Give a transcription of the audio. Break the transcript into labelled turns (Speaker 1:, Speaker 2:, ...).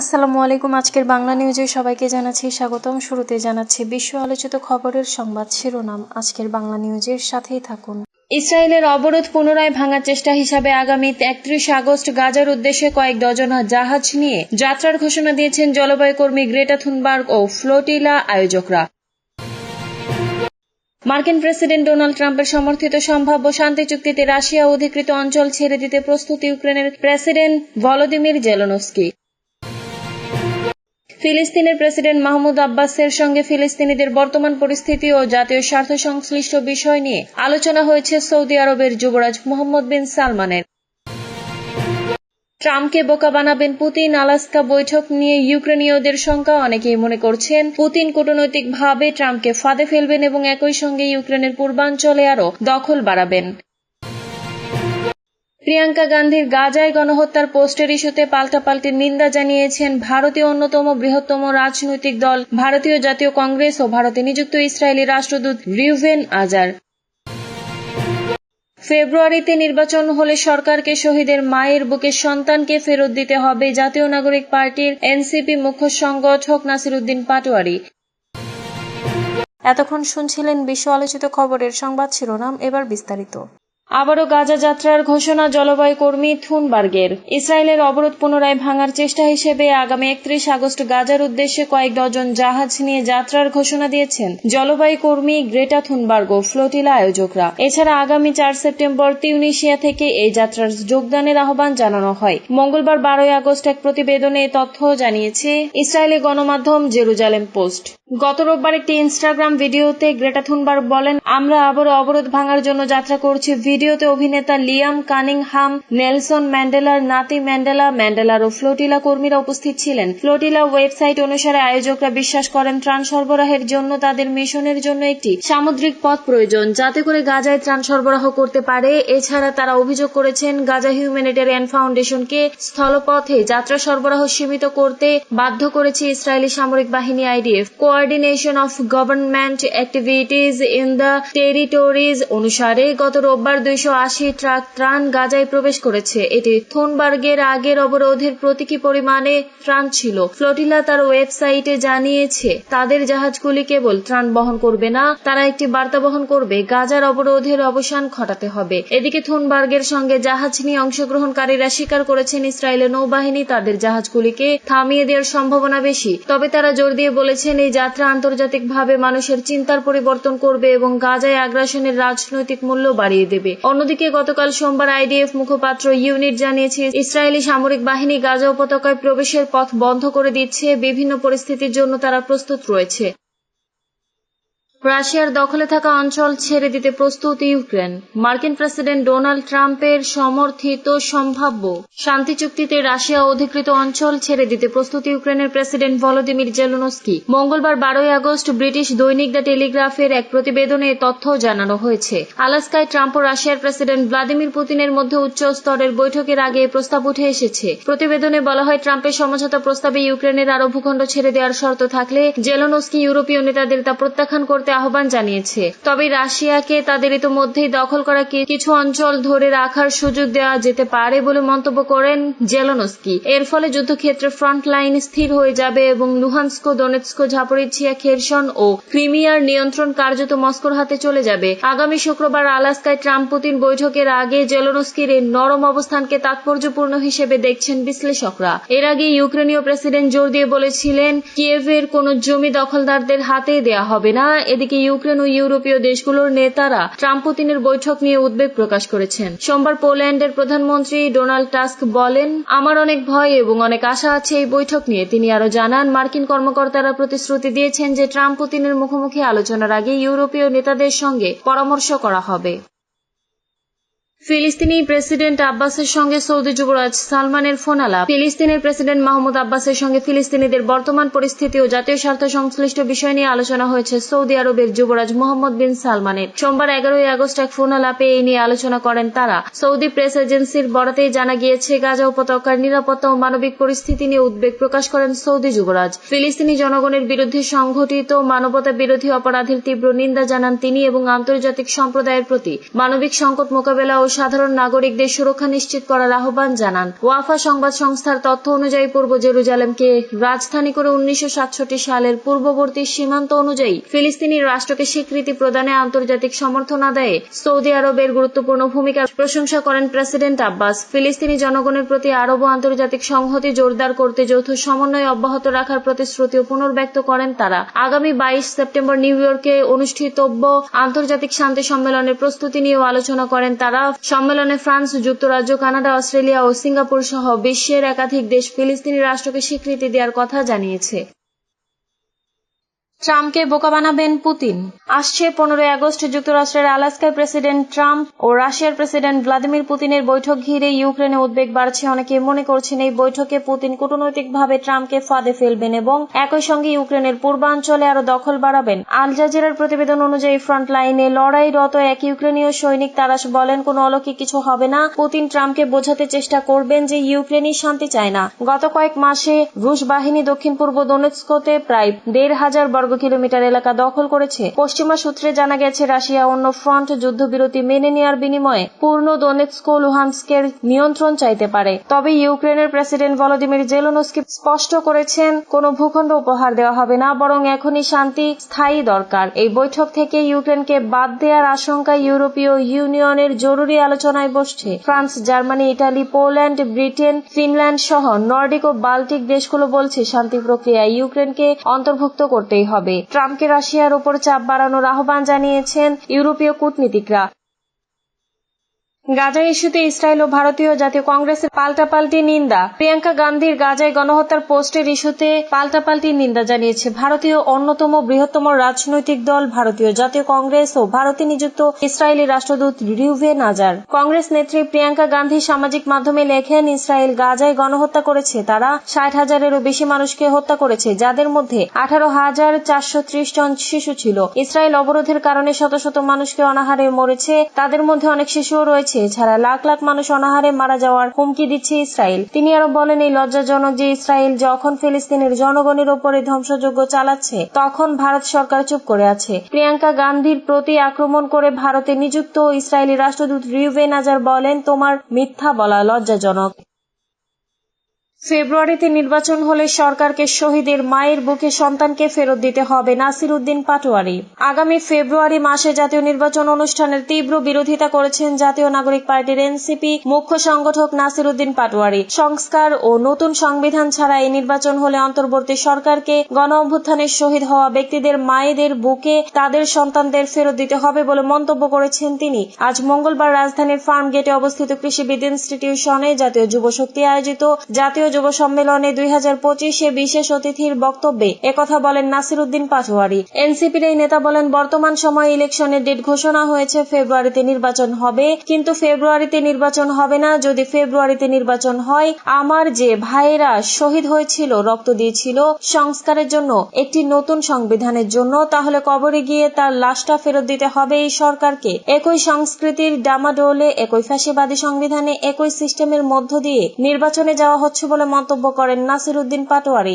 Speaker 1: আসসালামু আলাইকুম আজকের বাংলা নিউজে সবাইকে জানাচ্ছি স্বাগতম শুরুতে জানাচ্ছি বিশ্ব আলোচিত খবরের সংবাদ শিরোনাম আজকের বাংলা নিউজের সাথেই থাকুন
Speaker 2: ইসরায়েলের অবরোধ পুনরায় ভাঙার চেষ্টা হিসাবে আগামী একত্রিশ আগস্ট গাজার উদ্দেশ্যে কয়েক ডজন জাহাজ নিয়ে যাত্রার ঘোষণা দিয়েছেন জলবায়ু কর্মী গ্রেটা থুনবার্গ ও ফ্লোটিলা আয়োজকরা মার্কিন প্রেসিডেন্ট ডোনাল্ড ট্রাম্পের সমর্থিত সম্ভাব্য শান্তি চুক্তিতে রাশিয়া অধিকৃত অঞ্চল ছেড়ে দিতে প্রস্তুত ইউক্রেনের প্রেসিডেন্ট ভলোদিমির জেলনস্কি ফিলিস্তিনের প্রেসিডেন্ট মাহমুদ আব্বাসের সঙ্গে ফিলিস্তিনিদের বর্তমান পরিস্থিতি ও জাতীয় স্বার্থ সংশ্লিষ্ট বিষয় নিয়ে আলোচনা হয়েছে সৌদি আরবের যুবরাজ মোহাম্মদ বিন সালমানের ট্রাম্পকে বোকা বানাবেন পুতিন আলাস্কা বৈঠক নিয়ে ইউক্রেনীয়দের শঙ্কা অনেকেই মনে করছেন পুতিন কূটনৈতিকভাবে ট্রাম্পকে ফাঁদে ফেলবেন এবং একই সঙ্গে ইউক্রেনের পূর্বাঞ্চলে আরও দখল বাড়াবেন প্রিয়াঙ্কা গান্ধীর গাজায় গণহত্যার পোস্টের ইস্যুতে পাল্টাপাল্টি নিন্দা জানিয়েছেন ভারতীয় অন্যতম বৃহত্তম রাজনৈতিক দল ভারতীয় জাতীয় কংগ্রেস ও ভারতে নিযুক্ত ইসরায়েলি রাষ্ট্রদূত রিউভেন আজার ফেব্রুয়ারিতে নির্বাচন হলে সরকারকে শহীদের মায়ের বুকে সন্তানকে ফেরত দিতে হবে জাতীয় নাগরিক পার্টির এনসিপি মুখ্য সংগঠক উদ্দিন পাটোয়ারি
Speaker 1: এতক্ষণ শুনছিলেন বিশ্ব আলোচিত খবরের সংবাদ শিরোনাম এবার বিস্তারিত
Speaker 2: আবারও গাজা যাত্রার ঘোষণা জলবায়ু কর্মী থুনবার্গের ইসরায়েলের অবরোধ পুনরায় ভাঙার চেষ্টা হিসেবে আগামী একত্রিশ আগস্ট গাজার উদ্দেশ্যে কয়েক ডজন জাহাজ নিয়ে যাত্রার ঘোষণা দিয়েছেন জলবায়ু কর্মী গ্রেটা থুনবার্গ ফ্লোটিলা আয়োজকরা এছাড়া আগামী চার সেপ্টেম্বর তিউনিশিয়া থেকে এই যাত্রার যোগদানের আহ্বান জানানো হয় মঙ্গলবার বারোই আগস্ট এক প্রতিবেদনে তথ্য জানিয়েছে ইসরায়েলি গণমাধ্যম জেরুজালেম পোস্ট গত রোববার একটি ইনস্টাগ্রাম ভিডিওতে গ্রেটা থুনবার বলেন আমরা আবারও অবরোধ ভাঙার জন্য যাত্রা করছি ভিডিওতে অভিনেতা লিয়াম কানিংহাম নেলসন ম্যান্ডেলার নাতি ম্যান্ডেলা ম্যান্ডেলার ও ফ্লোটিলা কর্মীরা উপস্থিত ছিলেন ফ্লোটিলা ওয়েবসাইট অনুসারে আয়োজকরা বিশ্বাস করেন ত্রাণ সরবরাহের জন্য তাদের মিশনের জন্য একটি সামুদ্রিক পথ প্রয়োজন যাতে করে গাজায় ত্রাণ সরবরাহ করতে পারে এছাড়া তারা অভিযোগ করেছেন গাজা হিউম্যানিটেরিয়ান ফাউন্ডেশনকে স্থলপথে যাত্রা সরবরাহ সীমিত করতে বাধ্য করেছে ইসরায়েলি সামরিক বাহিনী IDF co coordination of government activities in the territories অনুসারে গত রোববার দুইশো আশি ট্রাক ত্রাণ গাজায় প্রবেশ করেছে এটি থোনবার্গের আগের অবরোধের প্রতীকী পরিমাণে ত্রাণ ছিল ফ্লোটিলা তার ওয়েবসাইটে জানিয়েছে তাদের জাহাজগুলি কেবল ত্রাণ বহন করবে না তারা একটি বার্তা বহন করবে গাজার অবরোধের অবসান ঘটাতে হবে এদিকে থোনবার্গের সঙ্গে জাহাজ নিয়ে অংশগ্রহণকারীরা স্বীকার করেছেন ইসরায়েলের নৌবাহিনী তাদের জাহাজগুলিকে থামিয়ে দেওয়ার সম্ভাবনা বেশি তবে তারা জোর দিয়ে বলেছেন এই যাত্রা আন্তর্জাতিকভাবে মানুষের চিন্তার পরিবর্তন করবে এবং গাজায় আগ্রাসনের রাজনৈতিক মূল্য বাড়িয়ে দেবে অন্যদিকে গতকাল সোমবার আইডিএফ মুখপাত্র ইউনিট জানিয়েছে ইসরায়েলি সামরিক বাহিনী গাজা উপত্যকায় প্রবেশের পথ বন্ধ করে দিচ্ছে বিভিন্ন পরিস্থিতির জন্য তারা প্রস্তুত রয়েছে রাশিয়ার দখলে থাকা অঞ্চল ছেড়ে দিতে প্রস্তুত ইউক্রেন মার্কিন প্রেসিডেন্ট ডোনাল্ড ট্রাম্পের সমর্থিত সম্ভাব্য শান্তি চুক্তিতে রাশিয়া অধিকৃত অঞ্চল ছেড়ে দিতে প্রস্তুত ইউক্রেনের প্রেসিডেন্ট ভলোদিমির জেলুনস্কি মঙ্গলবার বারোই আগস্ট ব্রিটিশ দৈনিক দ্য টেলিগ্রাফের এক প্রতিবেদনে তথ্য জানানো হয়েছে আলাস্কায় ট্রাম্প ও রাশিয়ার প্রেসিডেন্ট ভ্লাদিমির পুতিনের মধ্যে উচ্চ স্তরের বৈঠকের আগে প্রস্তাব উঠে এসেছে প্রতিবেদনে বলা হয় ট্রাম্পের সমঝোতা প্রস্তাবে ইউক্রেনের আরো ভূখণ্ড ছেড়ে দেওয়ার শর্ত থাকলে জেলোনস্কি ইউরোপীয় নেতাদের তা প্রত্যাখ্যান করতে আহ্বান জানিয়েছে তবে রাশিয়াকে তাদের ইতিমধ্যেই দখল করা কিছু অঞ্চল ধরে রাখার সুযোগ দেওয়া যেতে পারে বলে মন্তব্য করেন জেলনস্কি এর ফলে যুদ্ধক্ষেত্রে ফ্রন্ট লাইন স্থির হয়ে যাবে এবং লুহানস্কো দোনেৎস্কো ঝাপরিছিয়া খেরসন ও ক্রিমিয়ার নিয়ন্ত্রণ কার্যত মস্কোর হাতে চলে যাবে আগামী শুক্রবার আলাস্কায় ট্রাম্প পুতিন বৈঠকের আগে জেলনস্কির এই নরম অবস্থানকে তাৎপর্যপূর্ণ হিসেবে দেখছেন বিশ্লেষকরা এর আগে ইউক্রেনীয় প্রেসিডেন্ট জোর দিয়ে বলেছিলেন কিয়েভের কোন জমি দখলদারদের হাতে দেয়া হবে না এদিকে ইউক্রেন ও ইউরোপীয় দেশগুলোর নেতারা ট্রাম্প পুতিনের বৈঠক নিয়ে উদ্বেগ প্রকাশ করেছেন সোমবার পোল্যান্ডের প্রধানমন্ত্রী ডোনাল্ড টাস্ক বলেন আমার অনেক ভয় এবং অনেক আশা আছে এই বৈঠক নিয়ে তিনি আরো জানান মার্কিন কর্মকর্তারা প্রতিশ্রুতি দিয়েছেন যে ট্রাম্প পুতিনের মুখোমুখি আলোচনার আগে ইউরোপীয় নেতাদের সঙ্গে পরামর্শ করা হবে ফিলিস্তিনি প্রেসিডেন্ট আব্বাসের সঙ্গে সৌদি যুবরাজ সালমানের ফোন আলাপ ফিলিস্তিনের প্রেসিডেন্ট মাহমুদ আব্বাসের সঙ্গে ফিলিস্তিনিদের বর্তমান পরিস্থিতি ও জাতীয় স্বার্থ সংশ্লিষ্ট বিষয় নিয়ে আলোচনা হয়েছে সৌদি আরবের যুবরাজ মোহাম্মদ বিন সালমানের সোমবার এগারোই আগস্ট এক ফোন আলাপে এই নিয়ে আলোচনা করেন তারা সৌদি প্রেস এজেন্সির বরাতেই জানা গিয়েছে গাজা উপত্যকার নিরাপত্তা ও মানবিক পরিস্থিতি নিয়ে উদ্বেগ প্রকাশ করেন সৌদি যুবরাজ ফিলিস্তিনি জনগণের বিরুদ্ধে সংঘটিত মানবতা বিরোধী অপরাধের তীব্র নিন্দা জানান তিনি এবং আন্তর্জাতিক সম্প্রদায়ের প্রতি মানবিক সংকট মোকাবেলা ও সাধারণ নাগরিকদের সুরক্ষা নিশ্চিত করার আহ্বান জানান ওয়াফা সংবাদ সংস্থার তথ্য অনুযায়ী পূর্ব জেরুজালেমকে রাজধানী করে উনিশশো সালের পূর্ববর্তী সীমান্ত অনুযায়ী ফিলিস্তিনি রাষ্ট্রকে স্বীকৃতি প্রদানে আন্তর্জাতিক সমর্থন আদায়ে সৌদি আরবের গুরুত্বপূর্ণ ভূমিকা প্রশংসা করেন প্রেসিডেন্ট আব্বাস ফিলিস্তিনি জনগণের প্রতি আরব আন্তর্জাতিক সংহতি জোরদার করতে যৌথ সমন্বয় অব্যাহত রাখার প্রতিশ্রুতিও পুনর্ব্যক্ত করেন তারা আগামী বাইশ সেপ্টেম্বর নিউ ইয়র্কে অনুষ্ঠিতব্য আন্তর্জাতিক শান্তি সম্মেলনের প্রস্তুতি নিয়েও আলোচনা করেন তারা সম্মেলনে ফ্রান্স যুক্তরাজ্য কানাডা অস্ট্রেলিয়া ও সিঙ্গাপুর সহ বিশ্বের একাধিক দেশ ফিলিস্তিনি রাষ্ট্রকে স্বীকৃতি দেওয়ার কথা জানিয়েছে ট্রাম্পকে বোকা বানাবেন পুতিন আসছে পনেরোই আগস্ট যুক্তরাষ্ট্রের আলাস্কার প্রেসিডেন্ট ট্রাম্প ও রাশিয়ার প্রেসিডেন্ট ভ্লাদিমির পুতিনের বৈঠক ঘিরে ইউক্রেনে উদ্বেগ বাড়ছে অনেকে মনে করছেন এই বৈঠকে পুতিন কূটনৈতিকভাবে ট্রাম্পকে ফাঁদে ফেলবেন এবং একই সঙ্গে ইউক্রেনের পূর্বাঞ্চলে আরও দখল বাড়াবেন আল জাজিরার প্রতিবেদন অনুযায়ী ফ্রন্ট লাইনে লড়াইরত এক ইউক্রেনীয় সৈনিক তারা বলেন কোনো অলৌকিক কিছু হবে না পুতিন ট্রাম্পকে বোঝাতে চেষ্টা করবেন যে ইউক্রেনই শান্তি চায় না গত কয়েক মাসে রুশ বাহিনী দক্ষিণ পূর্ব দোনেৎস্কতে প্রায় দেড় হাজার বর্গ কিলোমিটার এলাকা দখল করেছে পশ্চিমা সূত্রে জানা গেছে রাশিয়া অন্য ফ্রন্ট যুদ্ধবিরতি মেনে নেওয়ার বিনিময়ে পূর্ণ দোনেৎস্ক লুহানস্কের নিয়ন্ত্রণ চাইতে পারে তবে ইউক্রেনের প্রেসিডেন্ট ভলোদিমির জেলোনস্কি স্পষ্ট করেছেন কোন ভূখণ্ড উপহার দেওয়া হবে না বরং এখনই শান্তি স্থায়ী দরকার এই বৈঠক থেকে ইউক্রেনকে বাদ দেওয়ার আশঙ্কা ইউরোপীয় ইউনিয়নের জরুরি আলোচনায় বসছে France Germany Italy Poland Britain Finland সহ নর্ডিক ও বাল্টিক দেশগুলো বলছে শান্তি প্রক্রিয়ায় ইউক্রেনকে অন্তর্ভুক্ত করতেই হবে হবে ট্রাম্পকে রাশিয়ার ওপর চাপ বাড়ানোর আহ্বান জানিয়েছেন ইউরোপীয় কূটনীতিকরা গাজা ইস্যুতে ইসরায়েল ও ভারতীয় জাতীয় কংগ্রেসের পাল্টাপাল্টি নিন্দা প্রিয়াঙ্কা গান্ধীর গাজায় গণহত্যার পোস্টের ইস্যুতে পাল্টাপাল্টি নিন্দা জানিয়েছে ভারতীয় অন্যতম বৃহত্তম রাজনৈতিক দল ভারতীয় জাতীয় কংগ্রেস ও ভারতে নিযুক্ত ইসরায়েলি রাষ্ট্রদূত রিউভে নাজার কংগ্রেস নেত্রী প্রিয়াঙ্কা গান্ধী সামাজিক মাধ্যমে লেখেন ইসরায়েল গাজায় গণহত্যা করেছে তারা ষাট হাজারেরও বেশি মানুষকে হত্যা করেছে যাদের মধ্যে আঠারো হাজার চারশো ত্রিশ জন শিশু ছিল ইসরায়েল অবরোধের কারণে শত শত মানুষকে অনাহারে মরেছে তাদের মধ্যে অনেক শিশুও রয়েছে যাচ্ছে এছাড়া লাখ লাখ মানুষ অনাহারে মারা যাওয়ার হুমকি দিচ্ছে ইসরায়েল তিনি আরো বলেন এই লজ্জাজনক যে ইসরায়েল যখন ফিলিস্তিনের জনগণের ওপরে ধ্বংসযজ্ঞ চালাচ্ছে তখন ভারত সরকার চুপ করে আছে প্রিয়াঙ্কা গান্ধীর প্রতি আক্রমণ করে ভারতে নিযুক্ত ইসরায়েলি রাষ্ট্রদূত রিউবে আজার বলেন তোমার মিথ্যা বলা লজ্জাজনক ফেব্রুয়ারিতে নির্বাচন হলে সরকারকে শহীদের মায়ের বুকে সন্তানকে ফেরত দিতে হবে নাসির উদ্দিন পাটোয়ারি আগামী ফেব্রুয়ারি মাসে জাতীয় নির্বাচন অনুষ্ঠানের তীব্র বিরোধিতা করেছেন জাতীয় নাগরিক পার্টির এনসিপি মুখ্য সংগঠক নাসির উদ্দিন পাটোয়ারি সংস্কার ও নতুন সংবিধান ছাড়া এই নির্বাচন হলে অন্তর্বর্তী সরকারকে গণ অভ্যুত্থানের শহীদ হওয়া ব্যক্তিদের মায়েদের বুকে তাদের সন্তানদের ফেরত দিতে হবে বলে মন্তব্য করেছেন তিনি আজ মঙ্গলবার রাজধানীর ফার্ম গেটে অবস্থিত কৃষিবিদ ইনস্টিটিউশনে জাতীয় যুবশক্তি আয়োজিত জাতীয় যুব সম্মেলনে দুই হাজার বিশেষ অতিথির বক্তব্যে একথা বলেন নাসির উদ্দিন পাটোয়ারি এনসিপির এই নেতা বলেন বর্তমান সময় ইলেকশনের ডেট ঘোষণা হয়েছে ফেব্রুয়ারিতে নির্বাচন হবে কিন্তু ফেব্রুয়ারিতে নির্বাচন হবে না যদি ফেব্রুয়ারিতে নির্বাচন হয় আমার যে ভাইয়েরা শহীদ হয়েছিল রক্ত দিয়েছিল সংস্কারের জন্য একটি নতুন সংবিধানের জন্য তাহলে কবরে গিয়ে তার লাশটা ফেরত দিতে হবে এই সরকারকে একই সংস্কৃতির ডামাডোলে একই ফ্যাসিবাদী সংবিধানে একই সিস্টেমের মধ্য দিয়ে নির্বাচনে যাওয়া হচ্ছে বলে মন্তব্য করেন নাসির উদ্দিন পাটোয়ারি